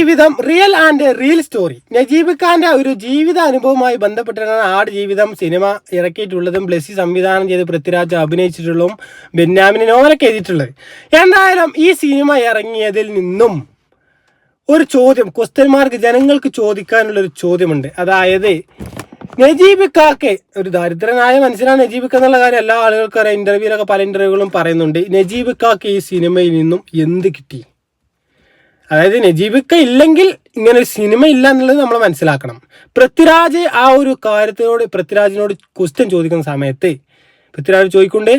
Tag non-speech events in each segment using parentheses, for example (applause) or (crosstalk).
ജീവിതം real and real story Najeeb ഖാന്റെ ഒരു ജീവിത അനുഭവവുമായി ബന്ധപ്പെട്ടാണ് ആട് ജീവിതം സിനിമ ഇറക്കിയിട്ടുള്ളതും ബ്ലസ്സി സംവിധാനം ചെയ്ത് പൃഥ്വിരാജ് അഭിനയിച്ചിട്ടുള്ളതും ബെന്യാമിന് നോവലൊക്കെ എഴുതിയിട്ടുള്ളത്. എന്തായാലും ഈ സിനിമ ഇറങ്ങിയതിൽ നിന്നും ഒരു ചോദ്യം ക്വസ്റ്റന്മാർക്ക് ജനങ്ങൾക്ക് ചോദിക്കാനുള്ള ഒരു ചോദ്യമുണ്ട്. അതായത് നജീബ് കാക്കെ ഒരു ദരിദ്രനായ മനുഷ്യനാണ് നജീബ് ഖാ എന്നുള്ള കാര്യം എല്ലാ ആളുകൾക്കും അറിയാം. ഇന്റർവ്യൂലൊക്കെ പല ഇന്റർവ്യൂകളും പറയുന്നുണ്ട്. നജീബ് കാക്ക് ഈ സിനിമയിൽ നിന്നും എന്ത് കിട്ടി? അതായത് നജീബിക്ക ഇല്ലെങ്കിൽ ഇങ്ങനെ ഒരു സിനിമ ഇല്ല എന്നുള്ളത് നമ്മൾ മനസ്സിലാക്കണം. പൃഥ്വിരാജ് ആ ഒരു കാര്യത്തിനോട് പൃഥ്വിരാജിനോട് ക്വസ്റ്റ്യൻ ചോദിക്കുന്ന സമയത്ത് പൃഥ്വിരാജ് ചോദിക്കൊണ്ട്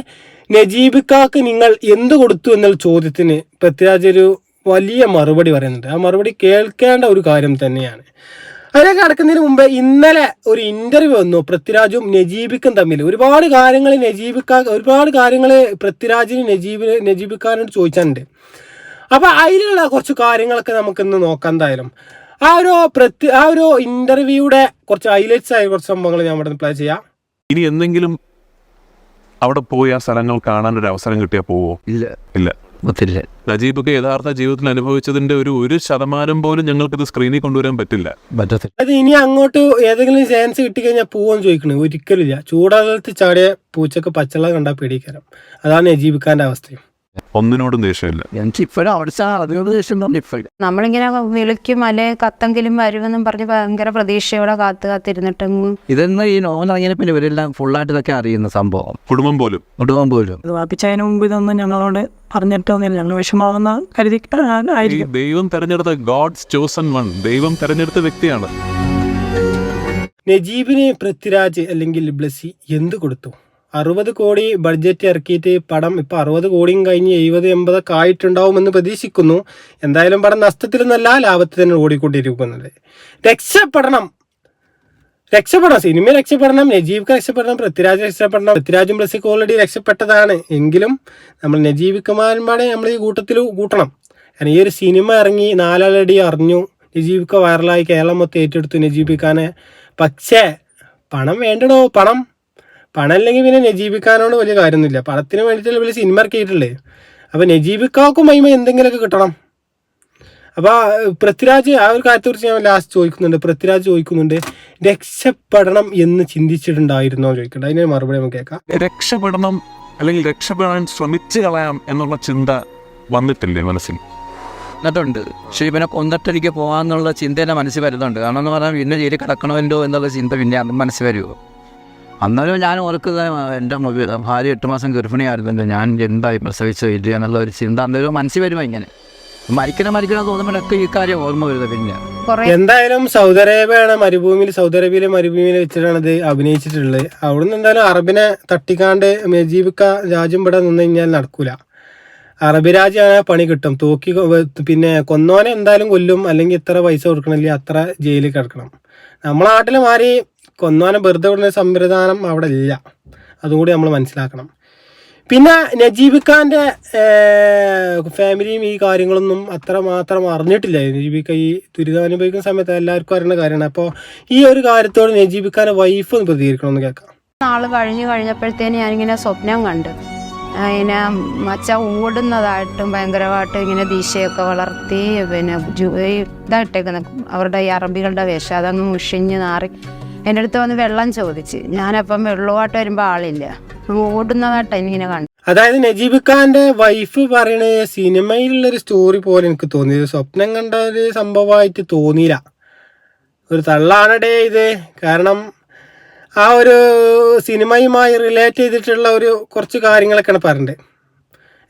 നജീബിക്കാക്ക് നിങ്ങൾ എന്ത് കൊടുത്തു എന്നുള്ള ചോദ്യത്തിന് പൃഥ്വിരാജ് ഒരു വലിയ മറുപടി പറയുന്നുണ്ട്. ആ മറുപടി കേൾക്കേണ്ട ഒരു കാര്യം തന്നെയാണ്. അതിനെ കടക്കുന്നതിന് മുമ്പേ ഇന്നലെ ഒരു ഇന്റർവ്യൂ വന്നു. പൃഥ്വിരാജും നജീബിക്കും തമ്മിൽ. ഒരുപാട് കാര്യങ്ങൾ നജീബിക്ക ഒരുപാട് കാര്യങ്ങൾ പൃഥ്വിരാജിന് നജീബിന് നജീബിക്കാരനോട് ചോദിച്ചിട്ടുണ്ട് അപ്പൊ അതിലുള്ള കുറച്ച് കാര്യങ്ങളൊക്കെ നമുക്കിന്ന് നോക്കാം എന്തായാലും. ആ ഒരു പ്രത്യ ആ ഒരു ഇന്റർവ്യൂയുടെ കുറച്ച് ഹൈലൈറ്റ്സ് ആയ കുറച്ച് സംഭവങ്ങൾ ഞാൻ ഇവിടെ പ്ലേ ചെയ്യാം. ഇനി എന്തെങ്കിലും അവിടെ പോയി ആ സ്ഥലങ്ങൾ കാണാൻ ഒരു അവസരം കിട്ടിയാൽ പോവോ? ഇല്ല. ഇല്ല. ഒത്തില്ല നജീബൊക്കെ യഥാർത്ഥ ജീവിതത്തിൽ അനുഭവിച്ചതിന്റെ ഒരു ഒരു ശതമാനം പോലും ഞങ്ങൾക്ക് ഇത് സ്ക്രീനിൽ കൊണ്ടുവരാൻ പറ്റില്ല. പറ്റത്തില്ല. അത് ഇനി അങ്ങോട്ട് ഏതെങ്കിലും ചാൻസ് കിട്ടിക്കഴിഞ്ഞാൽ പോവാൻ ചോദിക്കണേ. ഒരിക്കലില്ല ഇല്ല. ചൂടാകാലത്ത് ചാടിയ പൂച്ചക്ക് പച്ചള കണ്ടാൽ പേടിക്കാരം അതാണ് നജീബിക്കാന്റെ അവസ്ഥയും. ഒന്നിനോടും ദേഷ്യമില്ല. എനിക്ക് ഇപ്പോഴും അവിടെ അതിനോട് ദേഷ്യം തന്നെ ഇപ്പോഴും നമ്മളിങ്ങനെ വിളിക്കും അല്ലെ കത്തെങ്കിലും വരുമെന്നും പറഞ്ഞ് ഭയങ്കര പ്രതീക്ഷയോടെ കാത്തു കാത്തിരുന്നിട്ടും. ഇതെന്ന് ഈ നോവൽ ഇറങ്ങിയ പിന്നെ ഇവരെല്ലാം ഫുള്ളായിട്ട് ഇതൊക്കെ അറിയുന്ന സംഭവം. കുടുംബം പോലും. കുടുംബം പോലും. ഇത് വാപ്പിച്ചതിന് മുമ്പ് ഇതൊന്നും ഞങ്ങളോട് പറഞ്ഞിട്ടൊന്നുമില്ല ഞങ്ങൾ വിഷമാവുന്ന കരുതി ദൈവം തെരഞ്ഞെടുത്ത ഗോഡ്സ് ചോസൺ വൺ ദൈവം തെരഞ്ഞെടുത്ത വ്യക്തിയാണ്. നജീബിന് പൃഥ്വിരാജ് അല്ലെങ്കിൽ ബ്ലസ്സി എന്ത് കൊടുത്തു? അറുപത് കോടി ബഡ്ജറ്റ് ഇറക്കിയിട്ട് പടം ഇപ്പൊ അറുപത് കോടിയും കഴിഞ്ഞ് എഴുപത് എൺപതൊക്കെ ആയിട്ടുണ്ടാവുമെന്ന് പ്രതീക്ഷിക്കുന്നു. എന്തായാലും പടം നഷ്ടത്തിലൊന്നല്ല ലാഭത്തിൽ തന്നെ ഓടിക്കൊണ്ടിരിക്കുന്നത്. രക്ഷപ്പെടണം. രക്ഷപ്പെടണം. സിനിമ രക്ഷപ്പെടണം നജീബ് രക്ഷപ്പെടണം പൃഥ്വിരാജ് രക്ഷപ്പെടണം. പൃഥ്വിരാജും ബ്ലസ്സിക്ക് ഓൾറെഡി രക്ഷപ്പെട്ടതാണ്. എങ്കിലും നമ്മൾ നജീബ് കുമാരന്മാരെ നമ്മൾ ഈ കൂട്ടത്തിൽ കൂട്ടണം. കാരണം ഈ ഒരു സിനിമ ഇറങ്ങി നാലാളടി അറിഞ്ഞു. നജീബിക്ക വൈറലായി കേരളം മൊത്തം ഏറ്റെടുത്തു നജീബിക്കാനെ. പക്ഷേ പണം വേണ്ടടോ? പണം പണം ഇല്ലെങ്കിൽ പിന്നെ നജീബിക്കാനോട് വലിയ കാര്യമൊന്നുമില്ല. പണത്തിന് വേണ്ടിയിട്ടല്ലേ വലിയ സിനിമ ഇറക്കിയിട്ടില്ലേ? അപ്പോൾ നജീബിക്കാക്കും മൈമ എന്തെങ്കിലുമൊക്കെ കിട്ടണം. അപ്പോൾ പൃഥ്വിരാജ് ആ ഒരു കാര്യത്തെക്കുറിച്ച് ഞാൻ ലാസ്റ്റ് ചോദിക്കുന്നുണ്ട്. പൃഥ്വിരാജ് ചോദിക്കുന്നുണ്ട് രക്ഷപ്പെടണം എന്ന് ചിന്തിച്ചിട്ടുണ്ടായിരുന്നോ? ചോദിക്കട്ടെ അതിന് മറുപടി നമുക്ക് കേൾക്കാം. രക്ഷപ്പെടണം അല്ലെങ്കിൽ രക്ഷപ്പെടാൻ ശ്രമിച്ചു കളയാം എന്നുള്ള ചിന്ത വന്നിട്ടില്ലേ മനസ്സിൽ? എന്നിട്ടുണ്ട് പക്ഷേ ഇവനെ കൊന്നിട്ടെനിക്ക് പോകാന്നുള്ള ചിന്ത എന്റെ മനസ്സിൽ വരുന്നുണ്ട്. കാരണം എന്ന് പറഞ്ഞാൽ പിന്നെ ജയിലിൽ കിടക്കണമല്ലോ എന്നുള്ള ചിന്ത പിന്നെ മനസ്സിൽ വരുമോ അന്നേരം ഞാൻ ഓർക്കുന്നത് എന്റെ മൊബൈൽ ഭാര്യ എട്ട് മാസം ഗർഭിണിയായിരുന്നല്ലോ. ഞാൻ എന്തായി പ്രസവിച്ചു ഇല്ല എന്നുള്ള ഒരു ചിന്ത അന്നേരം മനസ്സിൽ വരുമോ ഇങ്ങനെ. മരിക്കണം മരിക്കണം തോന്നുമ്പോഴൊക്കെ ഈ കാര്യം ഓർമ്മ വരുന്നത് പിന്നെ എന്തായാലും സൗദി അറേബ്യയാണ് മരുഭൂമിയിൽ സൗദി അറേബ്യയിലെ മരുഭൂമിയിൽ വെച്ചിട്ടാണ് ഇത് അഭിനയിച്ചിട്ടുള്ളത്. അവിടുന്ന് എന്തായാലും അറബിനെ തട്ടിക്കാണ്ട് നജീബിക്ക രാജ്യം ഇവിടെ നിന്ന് കഴിഞ്ഞാൽ നടക്കൂല. അറബി രാജ്യമാണ് പണി കിട്ടും. തൂക്കി പിന്നെ കൊന്നോനെ എന്തായാലും കൊല്ലും. അല്ലെങ്കിൽ ഇത്ര പൈസ കൊടുക്കണില്ല അത്ര ജയിലിൽ കിടക്കണം. നമ്മളെ നാട്ടിൽ മാറി കൊന്നോനെ വെറുതെ വിടുന്ന സംവിധാനം അവിടെ ഇല്ല. അതും കൂടി നമ്മൾ മനസ്സിലാക്കണം. പിന്നെ നജീബ് ഖാന്റെ ഫാമിലിയും ഈ കാര്യങ്ങളൊന്നും അത്ര മാത്രം അറിഞ്ഞിട്ടില്ല. നജീബ് ഖാൻ ഈ ദുരിതം അനുഭവിക്കുന്ന സമയത്ത് എല്ലാവർക്കും അറിയുന്ന കാര്യമാണ്. അപ്പോൾ ഈ ഒരു കാര്യത്തോട് നജീബ് ഖാന്റെ വൈഫ് ഒന്ന് പ്രതികരിക്കണമെന്ന് കേൾക്കാം. നാൾ കഴിഞ്ഞു കഴിഞ്ഞപ്പോഴത്തേന് ഞാനിങ്ങനെ സ്വപ്നം കണ്ടു. ഇങ്ങനെ മച്ച ഓടുന്നതായിട്ടും ഭയങ്കരമായിട്ടും ഇങ്ങനെ ദീശയൊക്കെ വളർത്തി പിന്നെ ഇതായിട്ടേക്കുന്ന. അവരുടെ ഈ അറബികളുടെ വേഷം അതങ്ങ് മുഷിഞ്ഞ് നാറി. എന്റെ അടുത്ത് വന്ന് വെള്ളം ചോദിച്ച്. ഞാനപ്പം വെള്ളമായിട്ട് വരുമ്പോൾ ആളില്ല. ഓടുന്നതായിട്ട് എനിക്കിങ്ങനെ കണ്ടു. അതായത് നജീബ് ഖാന്റെ വൈഫ് പറയണ സിനിമയിലുള്ള ഒരു സ്റ്റോറി പോലെ എനിക്ക് തോന്നി. സ്വപ്നം കണ്ട ഒരു സംഭവമായിട്ട് തോന്നിയില്ല. ഒരു തള്ളാണടേ ഇത്. കാരണം ആ ഒരു സിനിമയുമായി റിലേറ്റ് ചെയ്തിട്ടുള്ള ഒരു കുറച്ച് കാര്യങ്ങളൊക്കെയാണ് പറഞ്ഞത്.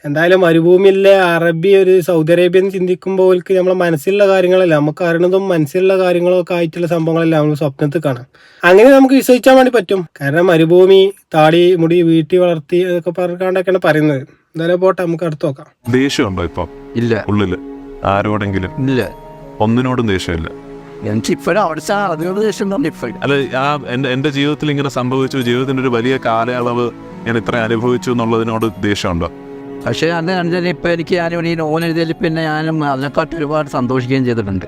എന്തായാലും മരുഭൂമിയിലെ അറബി ഒരു സൗദി അറേബ്യൻ എന്ന് ചിന്തിക്കുമ്പോൾ അവർക്ക് നമ്മളെ മനസ്സിലുള്ള കാര്യങ്ങളല്ല നമുക്ക് അറിയണതും മനസ്സിലുള്ള കാര്യങ്ങളൊക്കെ ആയിട്ടുള്ള സംഭവങ്ങളെല്ലാം നമ്മൾ സ്വപ്നത്തിൽ കാണാം. അങ്ങനെ നമുക്ക് വിശ്വസിക്കാൻ വേണ്ടി പറ്റും. കാരണം മരുഭൂമി താടി മുടി വീട്ടി വളർത്തി അതൊക്കെ പറഞ്ഞാണ്ടൊക്കെയാണ് പറയുന്നത്. എന്തായാലും പോട്ടെ നമുക്ക് അടുത്ത് നോക്കാം. ദേഷ്യമുണ്ടോ ഇപ്പൊ? ഇല്ല. ഉള്ളിൽ? ആരോടെങ്കിലും? ഇല്ല. ഒന്നിനോടും ദേഷ്യമില്ല. എനിക്ക് ഇപ്പോഴും തന്നെ അല്ല ആ എന്റെ എന്റെ ജീവിതത്തിൽ ഇങ്ങനെ സംഭവിച്ചു ജീവിതത്തിന്റെ ഒരു വലിയ കാലയളവ് ഞാൻ ഇത്ര അനുഭവിച്ചു എന്നുള്ളതിനോട് ദേഷ്യമുണ്ടോ? പക്ഷേ അന്ന് കണ്ടാൽ ഇപ്പം എനിക്ക് ഞാനും ഈ നോവൽ എഴുതിയതിൽ പിന്നെ ഞാനും അതിനെക്കാട്ട് ഒരുപാട് സന്തോഷിക്കുകയും ചെയ്തിട്ടുണ്ട്.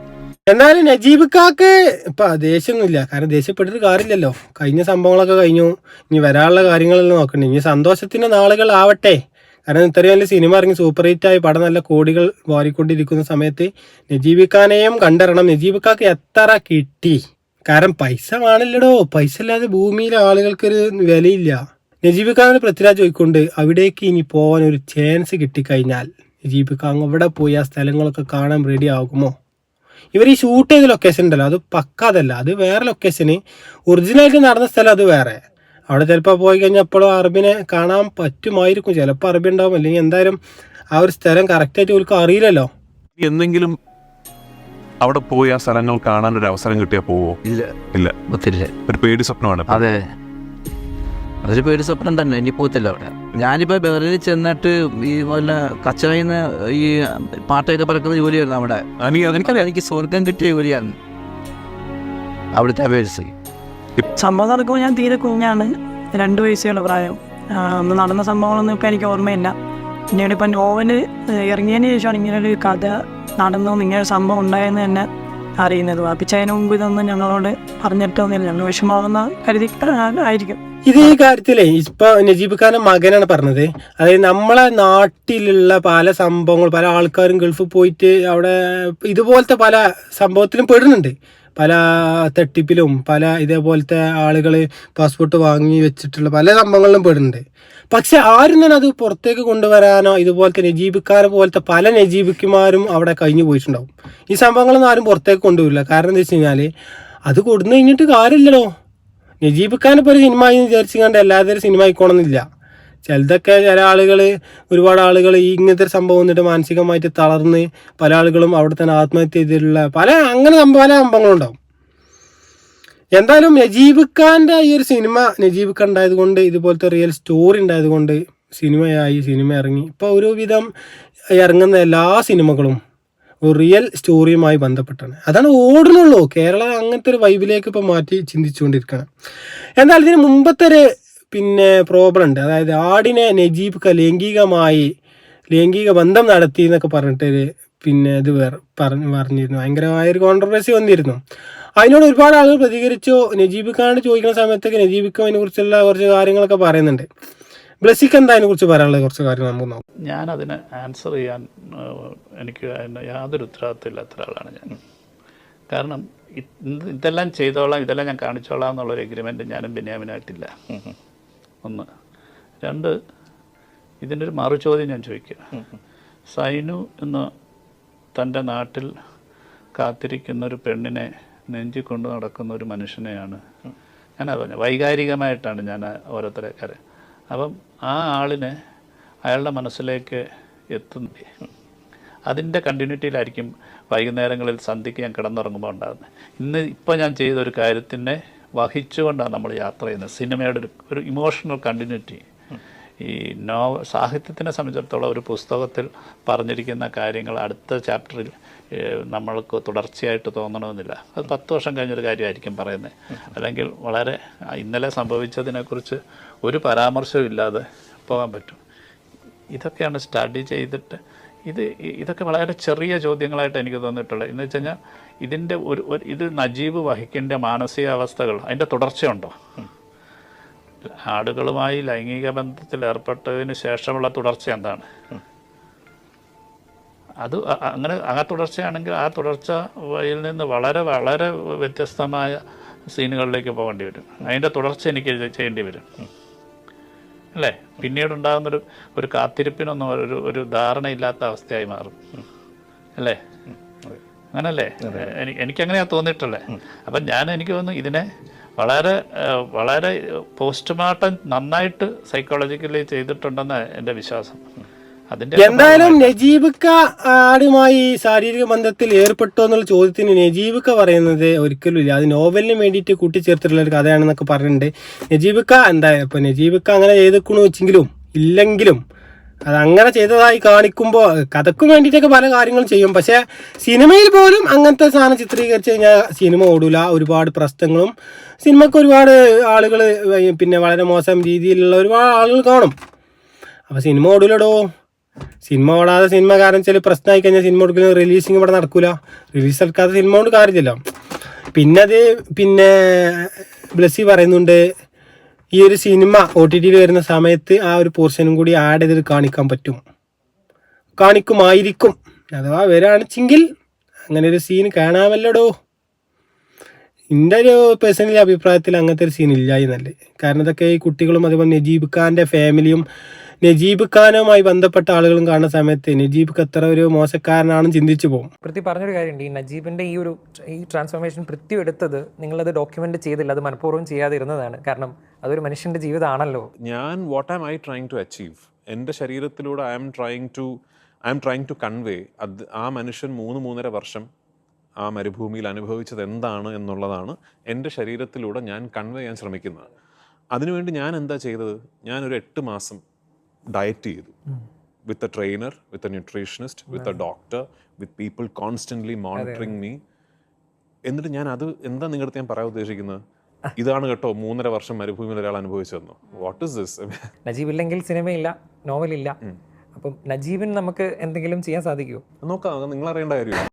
എന്നാലും നജീബ് കാക്ക് ഇപ്പൊ ദേഷ്യമൊന്നുമില്ല. കാരണം ദേഷ്യപ്പെട്ടിട്ട് കാര്യമില്ലല്ലോ. കഴിഞ്ഞ സംഭവങ്ങളൊക്കെ കഴിഞ്ഞു. ഇനി വരാനുള്ള കാര്യങ്ങളെല്ലാം നോക്കണ്ടേ. ഇനി സന്തോഷത്തിന്റെ നാളുകൾ ആവട്ടെ കാരണം ഇത്രയും സിനിമ ഇറങ്ങി സൂപ്പർ ഹിറ്റ് ആയി പടം നല്ല കോടികൾ വാരിക്കൊണ്ടിരിക്കുന്ന സമയത്ത് നജീബ് ഖാനെയും ഖാക്ക് എത്ര കിട്ടി? കാരണം പൈസ വേണല്ലടോ. പൈസ ഇല്ലാതെ ഭൂമിയിലെ ആളുകൾക്കൊരു വിലയില്ല. നജീബ് പൃഥ്വിരാജ് ചോദിക്കൊണ്ട് അവിടേക്ക് ഇനി പോകാൻ ഒരു ചാൻസ് കിട്ടിക്കഴിഞ്ഞാൽ നജീബ് ഖാൻ അവിടെ പോയി? ആ സ്ഥലങ്ങളൊക്കെ കാണാൻ റെഡി ആകുമോ? ഇവർ ഈ ഷൂട്ട് ചെയ്ത ലൊക്കേഷൻ ഉണ്ടല്ലോ. അത് പക്കാതല്ല അത് വേറെ ലൊക്കേഷന് ഒറിജിനലായിട്ട് നടന്ന സ്ഥലം അത് വേറെ. അവിടെ ചിലപ്പോൾ പോയി കഴിഞ്ഞാൽ എപ്പോഴും അറബിനെ കാണാൻ പറ്റുമായിരിക്കും. ചിലപ്പോൾ അറബി ഉണ്ടാവും. അല്ലെങ്കിൽ എന്തായാലും ആ ഒരു സ്ഥലം കറക്റ്റായിട്ട് അവർക്ക് അറിയില്ലല്ലോ. എന്തെങ്കിലും അവിടെ പോയി ആ സ്ഥലങ്ങൾ കാണാൻ ഒരു അവസരം കിട്ടിയാൽ പോവോ? ഇല്ല. ഇല്ല. പറ്റില്ല ഒരു പേടി സ്വപ്നമാണ്. അതെ. അതൊരു പേടി സ്വപ്നം തന്നെ. ഇനി പോകത്തില്ല അവിടെ. ഞാനിപ്പോൾ ബെറിൽ ചെന്നിട്ട് ഈ വല്ല കച്ചവയിന്ന് ഈ പാട്ടൊക്കെ പറക്കുന്ന ജോലിയായിരുന്നു അവിടെ. എനിക്കറിയാം. എനിക്ക് സ്വർഗം കിട്ടിയ ജോലിയാണ് അവിടുത്തെ അപേക്ഷിച്ച് സംഭവം നടക്കുമ്പോൾ ഞാൻ തീരെ കുഞ്ഞാണ്. രണ്ട് വയസ്സുള്ള പ്രായം. അന്ന് നടന്ന സംഭവങ്ങളൊന്നും ഇപ്പം എനിക്ക് ഓർമ്മയില്ല. പിന്നീട് ഇപ്പം നോവൽ ഇറങ്ങിയതിന് ശേഷമാണ് ഇങ്ങനെ ഒരു കഥ നടന്നു ഇങ്ങനെ സംഭവം ഉണ്ടായെന്ന് തന്നെ അറിയുന്നത്. വാപ്പിച്ചതിന് മുമ്പ് ഇതൊന്നും ഞങ്ങളോട് പറഞ്ഞിട്ടൊന്നുമില്ല ഞങ്ങൾ വിഷമാവുന്ന കരുതി ആയിരിക്കും. ഇത് ഈ കാര്യത്തിലേ ഇപ്പൊ നജീബ് ഖാന്റെ മകനാണ് പറഞ്ഞത്. അതായത് നമ്മളെ നാട്ടിലുള്ള പല സംഭവങ്ങൾ പല ആൾക്കാരും ഗൾഫിൽ പോയിട്ട് അവിടെ ഇതുപോലത്തെ പല സംഭവത്തിലും പെടുന്നുണ്ട്. പല തട്ടിപ്പിലും പല ഇതേപോലത്തെ ആളുകൾ പാസ്പോർട്ട് വാങ്ങി വെച്ചിട്ടുള്ള പല സംഭവങ്ങളിലും പെടുന്നുണ്ട്. പക്ഷെ ആരും തന്നെ അത് പുറത്തേക്ക് കൊണ്ടുവരാനോ ഇതുപോലത്തെ നജീബിക്കാരെ പോലത്തെ പല നജീബിക്കുമാരും അവിടെ കഴിഞ്ഞു പോയിട്ടുണ്ടാവും. ഈ സംഭവങ്ങളൊന്നും ആരും പുറത്തേക്ക് കൊണ്ടുവരില്ല. കാരണം എന്താ വെച്ച് കഴിഞ്ഞാൽ അത് കൊടുന്നു കഴിഞ്ഞിട്ട് കാര്യമില്ലല്ലോ. നജീബ് ഖാൻ ഇപ്പോൾ ഒരു സിനിമ ആയി വിചാരിച്ചു കണ്ട് എല്ലാവരും സിനിമ ആയിക്കോണമെന്നില്ല ചിലതൊക്കെ ചില ആളുകൾ ഒരുപാട് ആളുകൾ ഈ ഇങ്ങനത്തെ സംഭവം വന്നിട്ട് മാനസികമായിട്ട് തളർന്ന് പല ആളുകളും അവിടെ തന്നെ ആത്മഹത്യ ചെയ്തിട്ടുള്ള പല അങ്ങനെ പല സംഭവങ്ങളുണ്ടാവും. എന്തായാലും നജീബ് ഖാന്റെ ഈ ഒരു സിനിമ നജീബ് ഖാൻ ഉണ്ടായത് കൊണ്ട് ഇതുപോലത്തെ റിയൽ സ്റ്റോറി ഉണ്ടായത് കൊണ്ട് സിനിമയായി സിനിമ ഇറങ്ങി. ഇപ്പോൾ ഒരുവിധം ഇറങ്ങുന്ന എല്ലാ സിനിമകളും റിയൽ സ്റ്റോറിയുമായി ബന്ധപ്പെട്ടാണ് അതാണ് ഓടുന്നുള്ളൂ. കേരളം അങ്ങനത്തെ ഒരു വൈബിലേക്ക് ഇപ്പോൾ മാറ്റി ചിന്തിച്ചുകൊണ്ടിരിക്കുകയാണ്. എന്നാൽ ഇതിന് മുമ്പത്തെ ഒരു പിന്നെ പ്രോബ്ലം ഉണ്ട്. അതായത് ആടിനെ നജീബ് ലൈംഗികമായി ലൈംഗിക ബന്ധം നടത്തി എന്നൊക്കെ പറഞ്ഞിട്ടൊരു പിന്നെ ഇത് പറഞ്ഞു പറഞ്ഞിരുന്നു. ഭയങ്കരമായ ഒരു കോൺട്രവേഴ്സി വന്നിരുന്നു. അതിനോട് ഒരുപാട് ആളുകൾ പ്രതികരിച്ചു. നജീബ് ഖാനോട് ചോദിക്കുന്ന സമയത്തൊക്കെ നജീബ് ഖാൻ അതിനെക്കുറിച്ചുള്ള കുറച്ച് കാര്യങ്ങളൊക്കെ പറയുന്നുണ്ട്. ബ്ലസിക്ക് എന്താ അതിനെക്കുറിച്ച് പറയാനുള്ള കുറച്ച് കാര്യങ്ങൾ നമുക്ക് നോക്കാം. ഞാൻ അതിന് ആൻസർ ചെയ്യാൻ എനിക്ക് യാതൊരു ഉത്തരവാദിത്വം ഇല്ലാത്ത ഒരാളാണ് ഞാൻ. കാരണം ഇതെല്ലാം ചെയ്തോളാം ഇതെല്ലാം ഞാൻ കാണിച്ചോളാം എന്നുള്ളൊരു എഗ്രിമെന്റ് ഞാനും ബെന്യാമിനായിട്ടില്ല ഒന്ന്. രണ്ട് ഇതിന്റെ ഒരു മറു ചോദ്യം ഞാൻ ചോദിക്കുക സൈനു എന്ന തന്റെ നാട്ടിൽ കാത്തിരിക്കുന്ന ഒരു പെണ്ണിനെ നെഞ്ചി കൊണ്ടു നടക്കുന്ന ഒരു മനുഷ്യനെയാണ്. ഞാനത് പറഞ്ഞു വൈകാരികമായിട്ടാണ് ഞാൻ ഓരോരുത്തരെ കാര്യം. അപ്പം ആ ആളിനെ അയാളുടെ മനസ്സിലേക്ക് എത്തുന്നത് അതിന്റെ കണ്ടിന്യൂറ്റിയിലായിരിക്കും വൈകുന്നേരങ്ങളിൽ സന്ധ്യയ്ക്ക് ഞാൻ കിടന്നുറങ്ങുമ്പോൾ ഉണ്ടാകുന്നത്. ഇന്ന് ഇപ്പോൾ ഞാൻ ചെയ്ത ഒരു കാര്യത്തിനെ വഹിച്ചുകൊണ്ടാണ് നമ്മൾ യാത്ര ചെയ്യുന്നത്. സിനിമയുടെ ഒരു ഒരു ഇമോഷണൽ കണ്ടിന്യൂറ്റി ഈ നോവ സാഹിത്യത്തിനെ സംബന്ധിച്ചിടത്തോളം ഒരു പുസ്തകത്തിൽ പറഞ്ഞിരിക്കുന്ന കാര്യങ്ങൾ അടുത്ത ചാപ്റ്ററിൽ നമ്മൾക്ക് തുടർച്ചയായിട്ട് തോന്നണമെന്നില്ല. അത് പത്ത് വർഷം കഴിഞ്ഞൊരു കാര്യമായിരിക്കും പറയുന്നത്. അല്ലെങ്കിൽ വളരെ ഇന്നലെ സംഭവിച്ചതിനെക്കുറിച്ച് ഒരു പരാമർശവും ഇല്ലാതെ പോകാൻ പറ്റും. ഇതൊക്കെയാണ് സ്റ്റഡി ചെയ്തിട്ട് ഇത് ഇതൊക്കെ വളരെ ചെറിയ ചോദ്യങ്ങളായിട്ട് എനിക്ക് തോന്നിയിട്ടുള്ളത്. എന്ന് വെച്ച് കഴിഞ്ഞാൽ ഇതിന്റെ ഒരു ഇത് നജീബ് വഹിക്കേണ്ട മാനസികാവസ്ഥകൾ അതിന്റെ തുടർച്ചയുണ്ടോ? ആടുകളുമായി ലൈംഗിക ബന്ധത്തിൽ ഏർപ്പെട്ടതിന് ശേഷമുള്ള തുടർച്ച എന്താണ്? അത് അങ്ങനെ ആ തുടർച്ചയാണെങ്കിൽ ആ തുടർച്ചയിൽ നിന്ന് വളരെ വളരെ വ്യത്യസ്തമായ സീനുകളിലേക്ക് പോകേണ്ടി വരും. അതിന്റെ തുടർച്ച എനിക്ക് ചെയ്യേണ്ടി വരും. അല്ലേ? പിന്നീടുണ്ടാകുന്നൊരു ഒരു കാത്തിരിപ്പിനൊന്നും ഒരു ഒരു ധാരണയില്ലാത്ത അവസ്ഥയായി മാറും. അല്ലേ? അങ്ങനല്ലേ? എനിക്ക് എനിക്കങ്ങനെയാ തോന്നിയിട്ടുള്ളത് അപ്പം ഞാൻ എനിക്ക് തോന്നുന്നു ഇതിനെ വളരെ വളരെ പോസ്റ്റ്മോർട്ടം നന്നായിട്ട് സൈക്കോളജിക്കലി ചെയ്തിട്ടുണ്ടെന്ന് എന്റെ വിശ്വാസം. എന്തായാലും നജീബിക്ക ആടുമായി ശാരീരിക ബന്ധത്തിൽ ഏർപ്പെട്ടു എന്നുള്ള ചോദ്യത്തിന് നജീബിക്ക പറയുന്നത് ഒരിക്കലും ഇല്ല. അത് നോവലിന് വേണ്ടിയിട്ട് കൂട്ടിച്ചേർത്തിട്ടുള്ള ഒരു കഥയാണെന്നൊക്കെ പറഞ്ഞിട്ടുണ്ട്. നജീബിക്ക എന്തായാലും ഇപ്പൊ നജീബിക്ക അങ്ങനെ ചെയ്തേക്കണു വെച്ചെങ്കിലും ഇല്ലെങ്കിലും അത് അങ്ങനെ ചെയ്തതായി കാണിക്കുമ്പോൾ കഥക്കും വേണ്ടിയിട്ടൊക്കെ പല കാര്യങ്ങളും ചെയ്യും. പക്ഷേ സിനിമയിൽ പോലും അങ്ങനത്തെ സാധനം ചിത്രീകരിച്ച് കഴിഞ്ഞാൽ സിനിമ ഓടൂല. ഒരുപാട് പ്രശ്നങ്ങളും സിനിമക്ക് ഒരുപാട് ആളുകൾ പിന്നെ വളരെ മോശം രീതിയിലുള്ള ഒരുപാട് ആളുകൾ കാണും. അപ്പോൾ സിനിമ ഓടൂലടോ? സിനിമ ഓടാതെ സിനിമ കാരണം വെച്ചാൽ പ്രശ്നമായി കഴിഞ്ഞാൽ സിനിമ കൊടുക്കുന്ന റിലീസിങ് ഇവിടെ നടക്കൂല. റിലീസ് എടുക്കാതെ സിനിമ കൊണ്ട് കാര്യമില്ല പിന്നെ അത് പിന്നെ ബ്ലസ്സി പറയുന്നുണ്ട്. ഈ ഒരു സിനിമ ഒ ടി ടിയിൽ വരുന്ന സമയത്ത് ആ ഒരു പോർഷനും കൂടി ആഡ് ചെയ്തിട്ട് കാണിക്കാൻ പറ്റും. കാണിക്കുമായിരിക്കും. അഥവാ വരാണിച്ചെങ്കിൽ അങ്ങനെ ഒരു സീൻ കാണാമല്ലടോ? എന്റെ ഒരു പേഴ്സണലി അഭിപ്രായത്തിൽ അങ്ങനത്തെ ഒരു സീൻ ഇല്ല എന്നല്ലേ? കാരണം ഇതൊക്കെ ഈ കുട്ടികളും അതുപോലെ നജീബ് ഖാന്റെ ഫാമിലിയും നജീബ് ഖാനുമായി ബന്ധപ്പെട്ട ആളുകളും കാണുന്ന സമയത്ത് നജീബ് അത്ര ഒരു മോശക്കാരനാണെന്ന് ചിന്തിച്ചു പോകും. പൃഥ്വി പറഞ്ഞൊരു കാര്യമുണ്ട്. ഈ നജീബിന്റെ ഈ ഒരു ഈ ട്രാൻസ്ഫോർമേഷൻ പൃഥ്വി എടുത്തത് നിങ്ങളത് ഡോക്യുമെന്റ് ചെയ്തില്ല. അത് മനഃപൂർവം ചെയ്യാതിരുന്നതാണ്. കാരണം അതൊരു മനുഷ്യന്റെ ജീവിതമാണല്ലോ. ഞാൻ what am I trying to achieve എന്റെ ശരീരത്തിലൂടെ I'm trying to I'm trying to convey അത് ആ മനുഷ്യൻ മൂന്ന് മൂന്നര വർഷം ആ മരുഭൂമിയിൽ അനുഭവിച്ചത് എന്താണ് എന്നുള്ളതാണ് എന്റെ ശരീരത്തിലൂടെ ഞാൻ കൺവേ ചെയ്യാൻ ശ്രമിക്കുന്നത്. അതിനുവേണ്ടി ഞാൻ എന്താ ചെയ്തത്? ഒരു എട്ട് മാസം ഡയറ്റ് ചെയ്തു. With a trainer with a nutritionist with a doctor with people constantly monitoring me എന്നിട്ട് ഞാൻ അത് എന്താ നിങ്ങളുടെ ഞാൻ പറയാൻ ഉദ്ദേശിക്കുന്നത്? ഇതാണ് കേട്ടോ മൂന്നര വർഷം മരുഭൂമിയിൽ ഒരാൾ അനുഭവിച്ചു തന്നു വാട്ട് ഇസ് ദിസ് (laughs) നജീബ് ഇല്ലെങ്കിൽ സിനിമയില്ല നോവലില്ല. അപ്പം നജീബിന് നമുക്ക് എന്തെങ്കിലും ചെയ്യാൻ സാധിക്കുമോ നോക്കാം നിങ്ങൾ അറിയേണ്ട കാര്യം